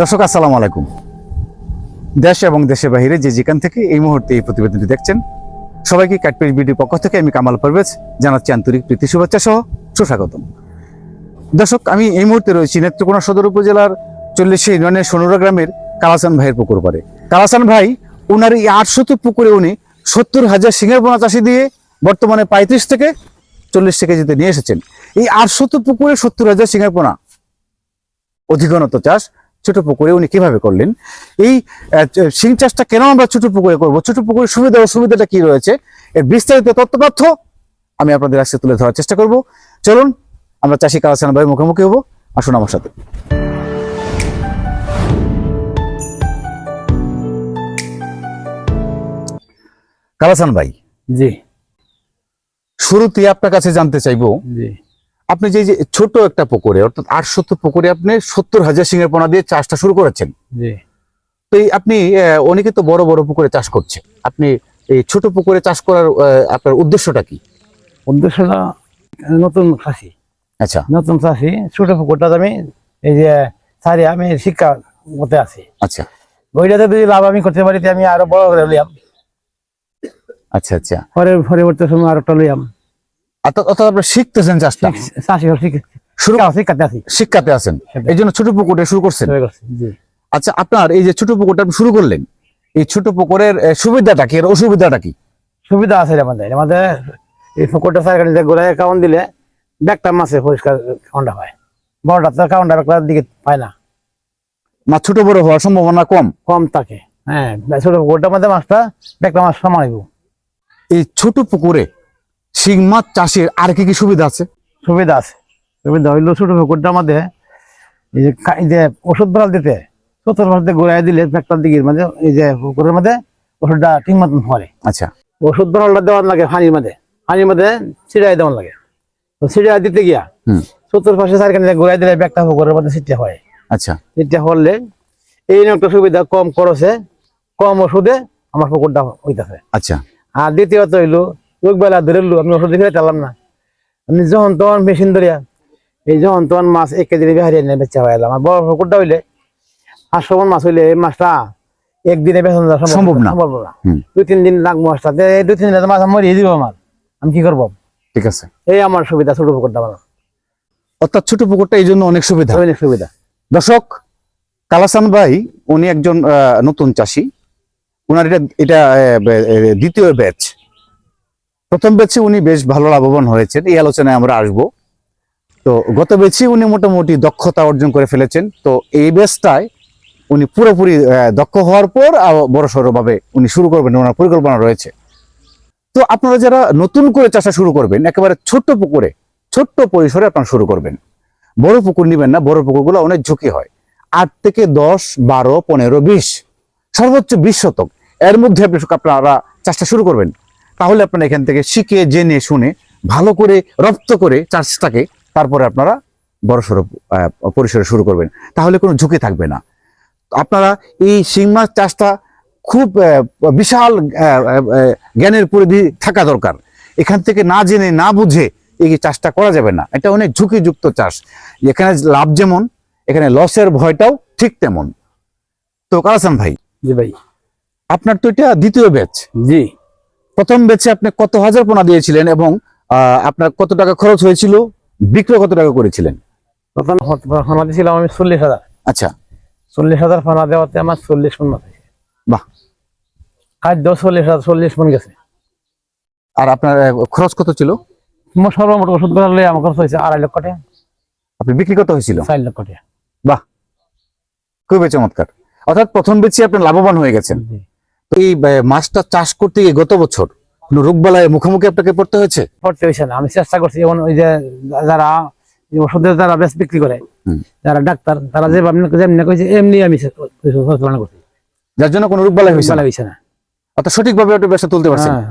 দর্শক, আসসালামু আলাইকুম। দেশ এবং দেশের বাহিরে যে যেখান থেকে এই মুহূর্তে এই প্রতিবেদনটি দেখছেন, সবাইকে কাটপেজ বিডির পক্ষ থেকে আমি কামাল পারভেজ জানাচ্ছি আন্তরিক প্রীতি, শুভেচ্ছা সহ সুস্বাগতম। দর্শক, আমি এই মুহূর্তে রয়েছি নেত্রকোনা সদর উপজেলার চল্লিশে ইউনিয়নের সোনুরা গ্রামের কালাসান ভাইয়ের পুকুর পারে কালাসান ভাই ওনার এই আটশত পুকুরে উনি সত্তর হাজার সিংহের পোনা চাষি দিয়ে বর্তমানে পঁয়ত্রিশ থেকে চল্লিশ থেকে কেজিতে নিয়ে এসেছেন। এই আটশত পুকুরে সত্তর হাজার সিংহের পোনা অধিকনত চাষ ছোট পুকুরে উনি কীভাবে করলেন? এই শিং চাষটা কেন আমরা ছোট পুকুরে করব? ছোট পুকুরের সুবিধা অসুবিধাটা কি রয়েছে? এর বিস্তারিত তথ্য আমি আপনাদের আজকে তুলে ধরার চেষ্টা করব। চলুন আমরা চাষি কালাসান ভাই মুখোমুখি হব। আসুন আমার সাথে। কালাসান ভাই জি। শুরুতে আপনার কাছে জানতে চাইব জি। আপনি যে যে ছোট একটা পুকুরে অর্থাৎ আটশত পুকুরে আপনি সত্তর হাজার সিংহের পোনা দিয়ে চাষটা শুরু করেছেন। তো এই আপনি অনেকে তো বড় বড় পুকুরে চাষ করছে। আপনি এই ছোট পুকুরে চাষ করার আপনার উদ্দেশ্যটা কি? উদ্দেশ্যটা নতুন চাষি। আচ্ছা। নতুন চাষি ছোট পুকুরটা আমি এই যে সারি আমি শিক্ষা মতে আছি। আচ্ছা। বইটাতে যদি লাভ আমি করতে পারি আমি আরও বড় করে লইয়াম। আচ্ছা আচ্ছা। পরে পরবর্তী সময় আরও একটা লইয়াম। অর্থাৎ শিখতেছেন চাষটা চাষি শুরু শিক্ষাতে আছেন এই জন্য ছোট পুকুরে শুরু করছেন। আচ্ছা আপনার এই যে ছোট পুকুরটা আপনি শুরু করলেন এই ছোট পুকুরের সুবিধাটা কি এর অসুবিধাটা কি? সুবিধা আছে আমাদের। আমাদের এই পুকুরটা গোড়ায় কাউন্ট দিলে ব্যাগটা মাছে পরিষ্কার কাউন্টটা পায়। বড়টা তো ব্যাগটার দিকে পায় না। না ছোট বড় হওয়ার সম্ভাবনা কম? কম থাকে। হ্যাঁ ছোট পুকুরটার মধ্যে মাছটা ব্যাগটা মাছ সমানিব এই ছোট পুকুরে শিং মাছ চাষের আর কি কি সুবিধা আছে? সুবিধা আছে। সুবিধা হইল ছোট পুকুরটার মধ্যে এই যে ওষুধ বরাল দিতে সত্তর ভাষাতে ঘুরাই দিলে ফ্যাক্টর দিকে মানে এই যে পুকুরের মধ্যে ওষুধটা ঠিক মতন পরে আচ্ছা। ওষুধ বরালটা দেওয়ার লাগে পানির মধ্যে পানির মধ্যে ছিটাই দেওয়ার লাগে। তো ছিটাই দিতে গিয়া হুম। সত্তর পাশে চারখানে ঘুরাই দিলে ব্যাগটা পুকুরের মধ্যে ছিটে হয়। আচ্ছা। ছিটে হলে এই একটা সুবিধা কম খরচে কম ওষুধে আমার পুকুরটা হইতেছে। আচ্ছা। আর দ্বিতীয়ত হইল রোগ বেলা ধরেলু আমি ওষুধ চালাম না। আমি যখন তখন মেশিন ধরিয়া এই যখন তখন মাছ এক কেজি হারিয়ে নিয়ে বেচা হয়ে এলাম। আর বড় পুকুরটা হইলে আটশো মন মাছ হইলে এই মাছটা একদিনে বেচন যাওয়া সম্ভব না। সম্ভব না। দুই তিন দিন লাগবো মাছটা। দুই তিন দিন মাছ মরিয়ে দিব আমার। আমি কি করব? ঠিক আছে। এই আমার সুবিধা ছোট পুকুরটা আমার। অর্থাৎ ছোট পুকুরটা এই জন্য অনেক সুবিধা। অনেক সুবিধা। দর্শক কালাসান ভাই উনি একজন নতুন চাষি। ওনার এটা এটা দ্বিতীয় ব্যাচ। প্রথম ব্যাচে উনি বেশ ভালো লাভবান হয়েছেন। এই আলোচনায় আমরা আসব। তো গত ব্যাচে উনি মোটামুটি দক্ষতা অর্জন করে ফেলেছেন। তো এই ব্যাচটায় উনি পুরোপুরি দক্ষ হওয়ার পর বড় ভাবে উনি শুরু করবেন, ওনার পরিকল্পনা রয়েছে। তো আপনারা যারা নতুন করে চাষা শুরু করবেন, একেবারে ছোট্ট পুকুরে, ছোট্ট পরিসরে আপনারা শুরু করবেন। বড় পুকুর নিবেন না, বড় পুকুরগুলো অনেক ঝুঁকি হয়। আট থেকে দশ, বারো, পনেরো, বিশ, সর্বোচ্চ বিশ শতক। এর মধ্যে আপনি আপনারা চাষটা শুরু করবেন। তাহলে আপনারা এখান থেকে শিখে জেনে শুনে ভালো করে রপ্ত করে চাষটাকে তারপরে আপনারা বড় সড়ো পরিসরে শুরু করবেন। তাহলে কোনো ঝুঁকি থাকবে না। আপনারা এই শিং মাছ চাষটা খুব বিশাল জ্ঞানের পরিধি থাকা দরকার। এখান থেকে না জেনে না বুঝে এই চাষটা করা যাবে না। এটা অনেক ঝুঁকিযুক্ত চাষ। এখানে লাভ যেমন এখানে লসের ভয়টাও ঠিক তেমন। তো কালাসান ভাই জি ভাই। আপনার তো এটা দ্বিতীয় ব্যাচ। জি। প্রথম ব্যাচে আপনি কত হাজার পোনা দিয়েছিলেন এবং আপনার কত টাকা খরচ হয়েছিল? বিক্রয় কত টাকা করেছিলেন? প্রথম ফানা দিয়েছিলাম আমি চল্লিশ হাজার। আচ্ছা। চল্লিশ হাজার ফানা দেওয়াতে আমার চল্লিশ মন মাছ বাহ। খাদ্য চল্লিশ হাজার চল্লিশ মন গেছে। আর আপনার খরচ কত ছিল? মোট সর্বমোট ওষুধ আমার খরচ হয়েছে আড়াই লক্ষ টাকা। আপনি বিক্রি কত হয়েছিল? চার লক্ষ টাকা। বাহ। খুবই চমৎকার। অর্থাৎ প্রথম বেচে আপনি লাভবান হয়ে গেছেন। এই মাছটা চাষ করতে গিয়ে গত বছর কোনো রোগবালায় মুখোমুখি আপনাকে পড়তে হয়েছে? পড়তে হয়েছে না। আমি চেষ্টা করছি যেমন ওই যে যারা ওষুধের যারা বেশ বিক্রি করে। যারা ডাক্তার তারা যে যেমনি কইছে এমনি আমি পরিচালনা করছি। যার জন্য কোনো রোগবালাই হয়েছে না। হয়েছে না। অর্থাৎ সঠিকভাবে আপনি ব্যবসা তুলতে পারছেন হ্যাঁ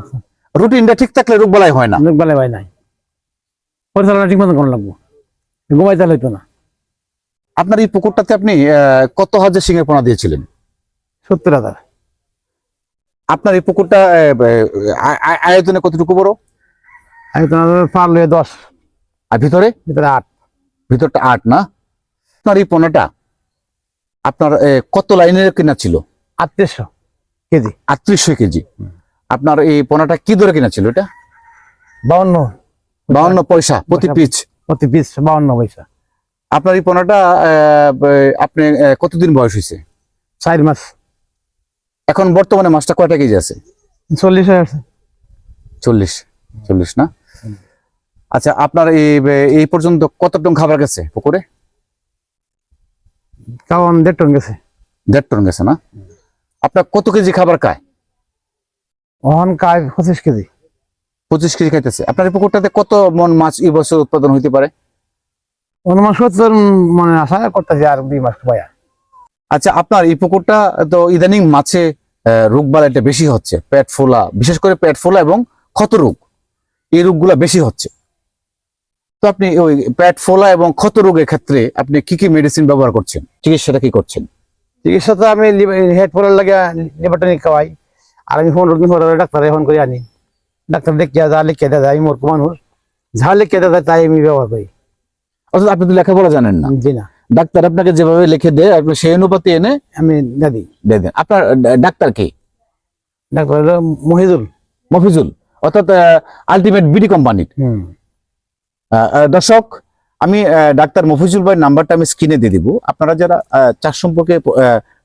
রুটিনটা ঠিক থাকলে রোগবালাই হয় না। বেলা ভাই নাই। পরিচালনা ঠিক মতো কোন লাগবো। ঘুমাইতে হইতো না। আপনার এই পুকুরটাতে আপনি কত হাজার সিংহের পোনা দিয়েছিলেন? সত্তর হাজার। আপনার এই পুকুরটা আয়তনে কতটুকু বড়? তোমার পারলে দশ। আর ভিতরে? ভিতরে আট। ভিতরটা আট না? আপনার এই পোনাটা আপনার কত লাইনের কিনা ছিল? আটত্রিশশো কেজি। আটত্রিশশো কেজি। আপনার এই পোনাটা কি দরে কিনা ছিল এটা? বাউন্ন। বাউন্ন পয়সা প্রতি। পিচ? প্রতি পিস বাউন্ন পয়সা। আপনার এই পোনাটা আপনি কতদিন বয়স হয়েছে? চার মাস। এখন বর্তমানে মাছটা কয়টা কেজি আছে? চল্লিশ গেছে চল্লিশ চল্লিশ না? আচ্ছা আপনার এই এই পর্যন্ত কত টন খাবার গেছে পুকুরে? কারণ দেড় টন গেছে। দেড় টন গেছে না? আপনার কত কেজি খাবার খায়? কায় পঁচিশ কেজি। পঁচিশ কেজি খাইতেছে। আপনার এই পুকুরটাতে কত মন মাছ এই বছর উৎপাদন হইতে পারে? অনুমান সত্তর মানে আশা করতেছি আর দুই মাস পায়া। আচ্ছা আপনার এই পুকুরটা তো ইদানিং মাছে রোগ বালাইটা বেশি হচ্ছে পেট ফোলা বিশেষ করে পেট ফোলা এবং ক্ষত রোগ। এই রোগগুলা বেশি হচ্ছে। তো আপনি ওই পেট ফোলা এবং ক্ষত রোগের ক্ষেত্রে আপনি কি কি মেডিসিন ব্যবহার করছেন? চিকিৎসাটা কি করছেন? চিকিৎসা তো আমি হেড ফোনের লাগে লিভারটনিক খাওয়াই। আর আমি ফোন ডাক্তারে ফোন করে আনি। ডাক্তার দেখিয়া যা লিখে দেয় আমি মূর্খ মানুষ যা লিখে দেয় তাই আমি ব্যবহার করি। অর্থাৎ আপনি তো লেখাপড়া জানেন না। জি না। ডাক্তার আপনাকে যেভাবে লিখে দেয় আপনি সেই অনুপাতে এনে আমি দাদি দিয়ে দেন। আপনার ডাক্তার কি? ডাক্তার হলো মহিদুল মফিজুল। অর্থাৎ আলটিমেট বিডি কোম্পানির দর্শক আমি ডাক্তার মফিজুল ভাইয়ের নাম্বারটা আমি স্ক্রিনে দিয়ে দিব। আপনারা যারা চাষ সম্পর্কে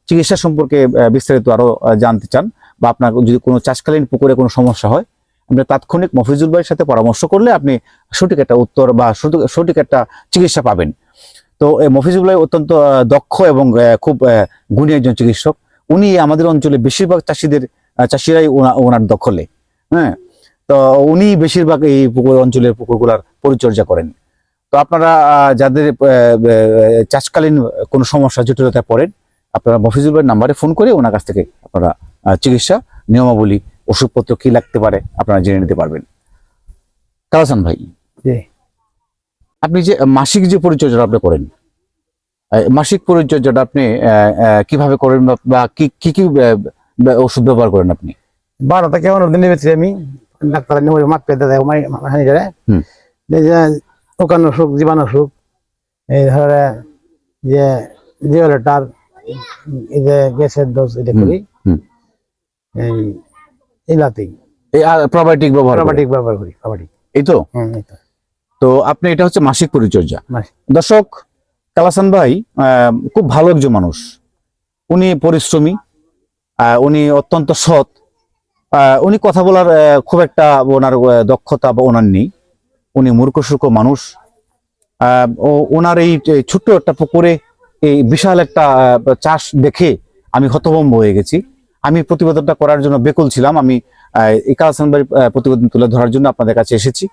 চিকিৎসা সম্পর্কে বিস্তারিত আরও জানতে চান বা আপনার যদি কোনো চাষকালীন পুকুরে কোনো সমস্যা হয় আপনি তাৎক্ষণিক মফিজুল ভাইয়ের সাথে পরামর্শ করলে আপনি সঠিক একটা উত্তর বা সঠিক একটা চিকিৎসা পাবেন। তো এই মফিজুল অত্যন্ত দক্ষ এবং খুব গুণী একজন চিকিৎসক। উনি আমাদের অঞ্চলে বেশিরভাগ চাষিদের চাষিরাই ওনা- ওনার দখলে হ্যাঁ? তো, উনি বেশিরভাগ এই পুকুর, অঞ্চলের পুকুরগুলার পরিচর্যা করেন। তো, আপনারা যাদের চাষকালীন কোনো সমস্যা, জটিলতায় পড়েন, আপনারা মফিজুল ভাইয়ের নাম্বারে ফোন করে ওনার কাছ থেকে আপনারা চিকিৎসা, নিয়মাবলী, ওষুধপত্র কি লাগতে পারে, আপনারা জেনে নিতে পারবেন। কালাসান ভাই আপনি যে মাসিক যে পরিচর্যাটা আপনি করেন মাসিক পরিচর্যাটা আপনি কীভাবে করেন বা- কি কি কি ওষুধ ব্যবহার করেন আপনি? বারো থেকে পনেরো দিন বেঁচে আমি ডাক্তার মাপ পেতে দেয় হানি অসুখ জীবাণু অসুখ এই ধরে যে জিওলেটার এই যে গ্যাসের ডোজ এটা করি। এই ইলাতেই এই প্রবায়োটিক ব্যবহার করেন। ব্যবহার করি প্রবাটিক এই তো? হুম এই তো। তো আপনি এটা হচ্ছে মাসিক পরিচর্যা। দর্শক কালাসান ভাই খুব ভালো একজন মানুষ। উনি পরিশ্রমী উনি অত্যন্ত সৎ উনি কথা বলার খুব একটা ওনার দক্ষতা বা ওনার নেই। উনি মূর্খ সূর্খ মানুষ ও ওনার এই ছোট্ট একটা পুকুরে এই বিশাল একটা চাষ দেখে আমি হতভম্ব হয়ে গেছি। আমি প্রতিবেদনটা করার জন্য বেকুল ছিলাম। আমি এই কালাসান ভাই প্রতিবেদন তুলে ধরার জন্য আপনাদের কাছে এসেছি।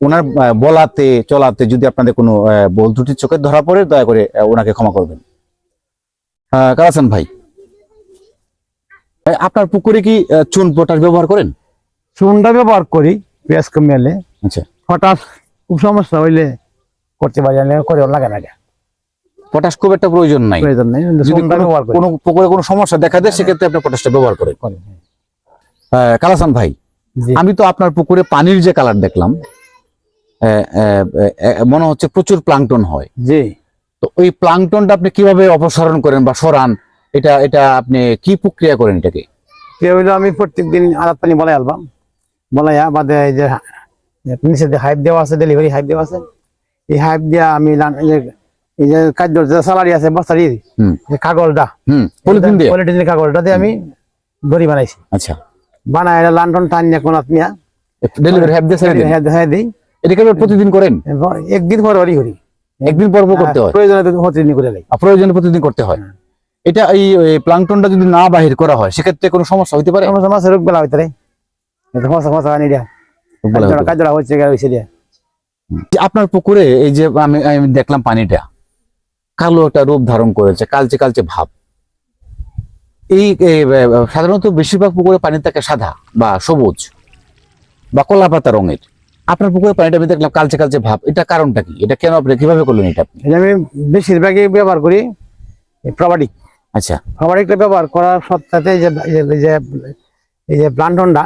ওনার বলাতে চলাতে যদি আপনাদের কোনো আহ, ভুল ত্রুটি চোখে ধরা পড়ে দয়া করে ওনাকে ক্ষমা করবেন। কালাসান ভাই। আপনার পুকুরে কি চুন পটাশ ব্যবহার করেন? চুনটা ব্যবহার করি পেঁয়াজ কমে এলে। আচ্ছা। হঠাৎ খুব সমস্যা হইলে করতে পারি করে লাগে না পটাশ খুব একটা প্রয়োজন নাই। প্রয়োজন নেই কোনো- পুকুরে কোনো সমস্যা দেখা দেয় সেক্ষেত্রে আপনি পটাশটা ব্যবহার করেন। করি। কালাসান ভাই আমি তো আপনার পুকুরে পানির যে কালার দেখলাম মনে হচ্ছে প্রচুর প্লাংটন হয়। জি। তো ওই প্লাংটনটা আপনি কীভাবে অপসারণ করেন বা সরান এটা এটা আপনি কি প্রক্রিয়া করেন এটাকে? আমি প্রত্যেকদিন আলাদ পানি বলাই আলবাম বলাইয়া বাদে এই যে নিচে হাইপ দেওয়া আছে ডেলিভারি হাইপ দেওয়া আছে এই হাইপ দিয়া আমি এই যে- এই যে কার্যর যে স্যালারি আছে বস্তারি কাগজটা হুম পলিথিন দিয়ে? পলিথিনের কাগজটা দিয়ে আমি দড়ি বানাইছি। আচ্ছা। বানাই এটা লান্টন টান নিয়ে কোন আত্মীয়া। ডেলিভারি হ্যাপ দিয়ে হ্যাঁ দিই এটা কি প্রতিদিন করেন? একদিন পর বাড়ি করি। একদিন পর পর করতে হয়? প্রয়োজনে তো প্রতিদিন করে লাই। প্রয়োজনে প্রতিদিন করতে হয়? এটা এই প্লাংটনটা যদি না বাহির করা হয় সেক্ষেত্রে কোনো সমস্যা হতে পারে? মাছের রোগ বেলা হইতে রে। এটা ফসা ফসা আনি দিয়া কাজটা হচ্ছে গা দিয়া আপনার পুকুরে এই যে আমি আমি দেখলাম পানিটা কালো একটা রূপ ধারণ করেছে কালচে কালচে ভাব। এই সাধারণত বেশিরভাগ পুকুরে পানি থাকে সাদা বা সবুজ বা কলা পাতা রঙের। আপনার পুকুরে পানিটা আমি দেখলাম কালচে কালচে ভাব। এটা কারণটা কি? এটা কেন আপনি কীভাবে করলেন এটা আপনি? এটা আমি বেশিরভাগই ব্যবহার করি প্রবাটিক আচ্ছা। প্রবাটিকটা ব্যবহার করার সত্ত্বে যে এই যে- এই যে এই যে প্লান্টনটা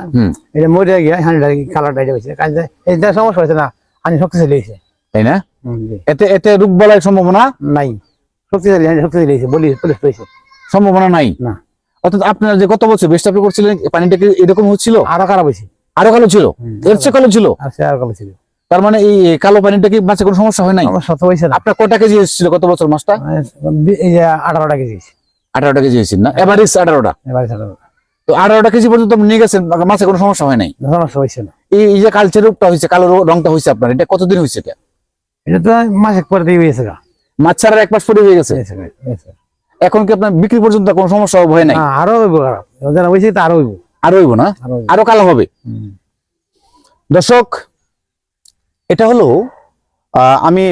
এটা মরে গিয়ে হানিটা কালারটা এটা হয়েছে। কারণ এইটা সমস্যা হয়েছে না হানি শক্তিশালী হয়েছে। তাই না? এতে এতে রোগ বলার সম্ভাবনা? নাই। শক্তিশালী হ্যাঁ, শক্তিশালী হয়েছে বলি পেয়েছে সম্ভাবনা নাই? না। অর্থাৎ আপনার যে গত বছর বেস্ট আপনি করছিলেন পানিটা কি এরকম হচ্ছিল? আরও খারাপ হয়েছে। আরও কালো ছিল। এর চেয়ে কালো ছিল। আর কালো ছিল। তার মানে এই কালো পানিটা কি মাছে কোনো সমস্যা হয় নাই? আপনার কটা কেজি এসেছিল গত বছর মাছটা? আঠারোটা কেজি আঠারোটা কেজি এসেছিল না? এভারেজ আঠারোটা। তো আঠারোটা কেজি পর্যন্ত আপনি নিয়ে গেছেন মাছে কোনো সমস্যা হয় নাই? সমস্যা হয়েছে না। এই যে কালচে রোগটা হয়েছে কালো রংটা হয়েছে আপনার এটা কতদিন হয়েছে এটা? এটা তো মাসে পরে দিয়ে হয়েছে মাছ ছাড়ার এক মাস পরে হয়ে গেছে। এখন কি আপনার বিক্রি পর্যন্ত কোনো সমস্যা হবে ভয় নাই? আরও হইব আরও হইব। আরও হইব না? আরও কালো হবে। দর্শক এটা হলো আমি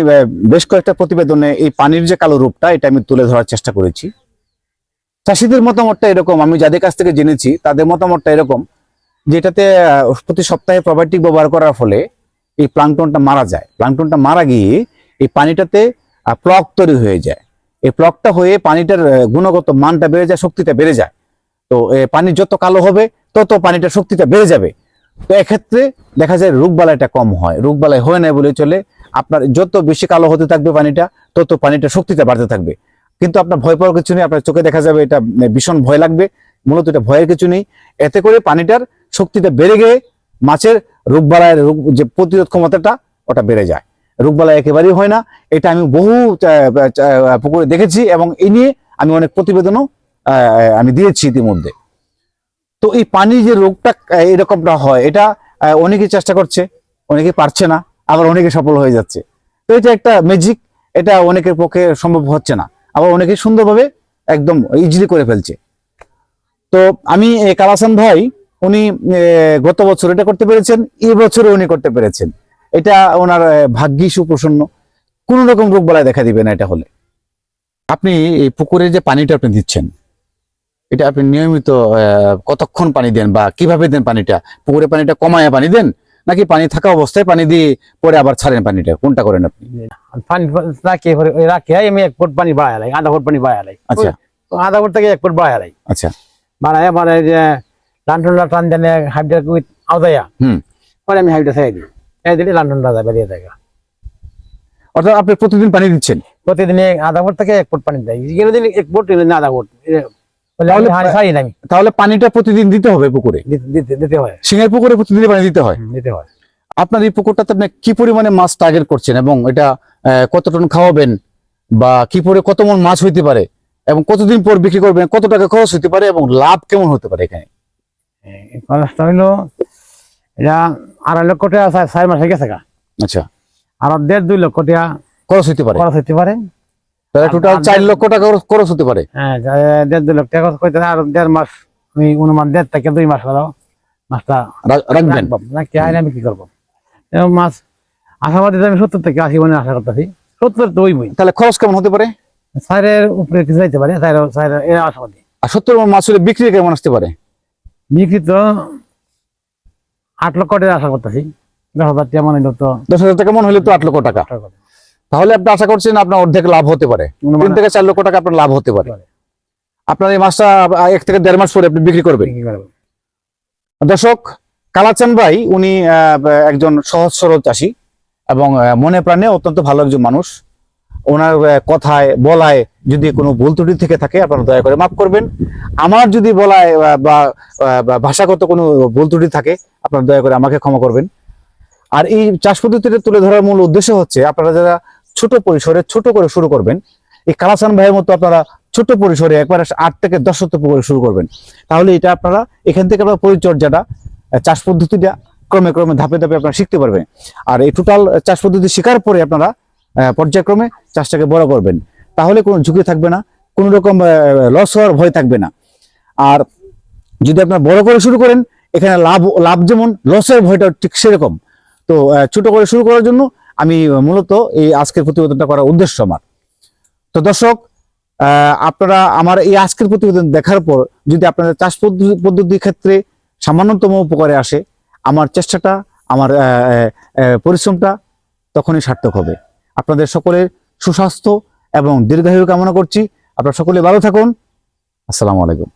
বেশ কয়েকটা প্রতিবেদনে এই পানির যে কালো রূপটা এটা আমি তুলে ধরার চেষ্টা করেছি। চাষিদের মতামতটা এরকম আমি যাদের কাছ থেকে জেনেছি তাদের মতামতটা এরকম যে এটাতে আহ, প্রতি সপ্তাহে প্রোবায়োটিক ব্যবহার করার ফলে এই প্লাংটনটা মারা যায়। প্লাংটনটা মারা গিয়ে এই পানিটাতে প্লক তৈরি হয়ে যায়। এই প্লকটা হয়ে পানিটার গুণগত মানটা বেড়ে যায় শক্তিটা বেড়ে যায়। তো পানি যত কালো হবে তত পানিটা শক্তিটা বেড়ে যাবে। তো এক্ষেত্রে দেখা যায় রোগবালাইটা কম হয়। রোগবালাই হয় না বলে চলে আপনার যত বেশি কালো হতে থাকবে পানিটা, তত পানিটা শক্তিটা বাড়তে থাকবে। কিন্তু আপনার ভয় পাওয়ার কিছু নেই, আপনার চোখে দেখা যাবে এটা ভীষণ ভয় লাগবে। মূলত এটা ভয়ের কিছু নেই। এতে করে পানিটার শক্তিটা বেড়ে গিয়ে মাছের রোগবালাইয়ের রোগ যে প্রতিরোধ ক্ষমতাটা, ওটা বেড়ে যায়। রোগবালাই একেবারেই হয় না। এটা আমি বহু পুকুরে দেখেছি এবং এই নিয়ে আমি অনেক প্রতিবেদনও আমি দিয়েছি ইতিমধ্যে। তো এই পানির যে রোগটা এরকমটা হয়, এটা অনেকে চেষ্টা করছে অনেকে পারছে না, আবার অনেকে সফল হয়ে যাচ্ছে। তো এটা একটা ম্যাজিক এটা অনেকের পক্ষে সম্ভব হচ্ছে না, আবার অনেকে সুন্দরভাবে একদম ইজিলি করে ফেলছে। তো আমি কালাসান ভাই, উনি গত বছর এটা করতে পেরেছেন এই বছরে উনি করতে পেরেছেন। এটা ওনার ভাগ্যি সুপ্রসন্ন। কোন রকম রোগ বলায় দেখা দিবে না এটা হলে। আপনি এই পুকুরে যে পানিটা আপনি দিচ্ছেন এটা আপনি নিয়মিত কতক্ষণ পানি দেন বা কীভাবে দেন পানিটা? পুকুরে পানিটা কমায় পানি দেন? নাকি পানি থাকা অবস্থায় পানি দিয়ে পরে আবার ছাড়েন পানিটা? কোনটা করেন আপনি? পানি রাখে রাখে আমি এক ফুট পানি বাড়াই লাই আধা ফুট পানি লাই। আচ্ছা। আধা ফুট থেকে এক ফুট লাই। আচ্ছা। বাড়াই বাড়াই যে লান্টনটা টান জানে হাইডটা আওদায়া হুম। পরে আমি হাইডটা ছেড়ে দিই। ছেড়ে দিলে লান্টনটা যায় বেরিয়ে থাকে অর্থাৎ আপনি প্রতিদিন পানি দিচ্ছেন? প্রতিদিন আধা ফুট থেকে এক ফুট পানি দেয়। কোনো দিন এক ফুট আধা ফুট। তাহলে- পানিটা প্রতিদিন দিতে হবে পুকুরে? দিতে- হয়। সিংহের পুকুরে প্রতিদিন পানি দিতে হয়? দিতে হয়। আপনার এই পুকুরটাতে আপনি কি পরিমাণে মাছ টার্গেট করছেন এবং এটা কত টন খাওয়াবেন বা কি পরে কত মন মাছ হইতে পারে এবং কতদিন পর বিক্রি করবেন কত টাকা খরচ হতে পারে এবং লাভ কেমন হতে পারে এখানে? এই হইল এটা আড়াই লক্ষ টাকা চার মাস গেছে আচ্ছা। আর দেড় দুই লক্ষ টাকা খরচ হতে পারে? খরচ হতে পারে। তাহলে টোটাল চার লক্ষ টাকা খরচ- হতে পারে। হ্যাঁ দেড় দুই লক্ষ টাকা করতে আর দেড় মাস আমি অনুমান দেড় থেকে দুই মাস হলো। মাছটা রাখবেন? কি হয় আমি কি করব। মাছ আশাবাদী আমি সত্তর থেকে আশি মনে আশা করতেছি। সত্তর তো ওই বই তাহলে খরচ কেমন হতে পারে? সাইরের উপরে কিছু যাইতে পারে সাইরের সাইরের এর আশাবাদী। আর সত্তর মাছ হলে বিক্রি কেমন আসতে পারে? বিক্রি তো আট লক্ষ টাকা আশা করতেছি। দশ হাজার টাকা মনে হলো তো দশ হাজার টাকা মন হলে তো আট লক্ষ টাকা। তাহলে আপনি আশা করছেন আপনার অর্ধেক লাভ হতে পারে। তিন থেকে চার লক্ষ টাকা আপনার লাভ হতে পারে। আপনার এই মাছটা এক থেকে দেড় মাস পরে আপনি বিক্রি করবেন। দর্শক কালাচান ভাই উনি একজন সহজ সরল চাষী এবং মনে প্রাণে অত্যন্ত ভালো একজন মানুষ। ওনার কথায় বলায় যদি কোনো ভুল ত্রুটি থেকে থাকে আপনারা দয়া করে মাফ করবেন। আমার যদি বলায় বা বা ভাষাগত কোনো ভুল ত্রুটি থাকে আপনারা দয়া করে আমাকে ক্ষমা করবেন। আর এই চাষ পদ্ধতিটা তুলে ধরার মূল উদ্দেশ্য হচ্ছে আপনারা যারা ছোট পরিসরে ছোট করে শুরু করবেন। এই কালাসান ভাইয়ের মতো আপনারা ছোট পরিসরে একবারে আট থেকে দশ শতক করে শুরু করবেন। তাহলে এটা আপনারা এখান থেকে আপনার পরিচর্যাটা চাষ পদ্ধতিটা ক্রমে ক্রমে ধাপে ধাপে আপনারা শিখতে পারবেন। আর এই টোটাল চাষ পদ্ধতি শেখার পরে আপনারা পর্যায়ক্রমে চাষটাকে বড় করবেন। তাহলে কোনো ঝুঁকি থাকবে না, কোনো রকম লস হওয়ার ভয় থাকবে না। আর যদি আপনার বড় করে শুরু করেন, এখানে লাভ লাভ যেমন লসের ভয়টা ঠিক সেরকম। তো ছোট করে শুরু করার জন্য আমি মূলত এই আজকের প্রতিবেদনটা করার উদ্দেশ্য আমার। তো দর্শক আপনারা আমার এই আজকের প্রতিবেদন দেখার পর যদি আপনাদের চাষ পদ্ধতি পদ্ধতির ক্ষেত্রে সামান্যতম উপকারে আসে, আমার চেষ্টাটা, আমার পরিশ্রমটা তখনই সার্থক হবে। আপনাদের সকলের সুস্বাস্থ্য এবং দীর্ঘায়ু কামনা করছি। আপনারা সকলে ভালো থাকুন। আসসালামু আলাইকুম।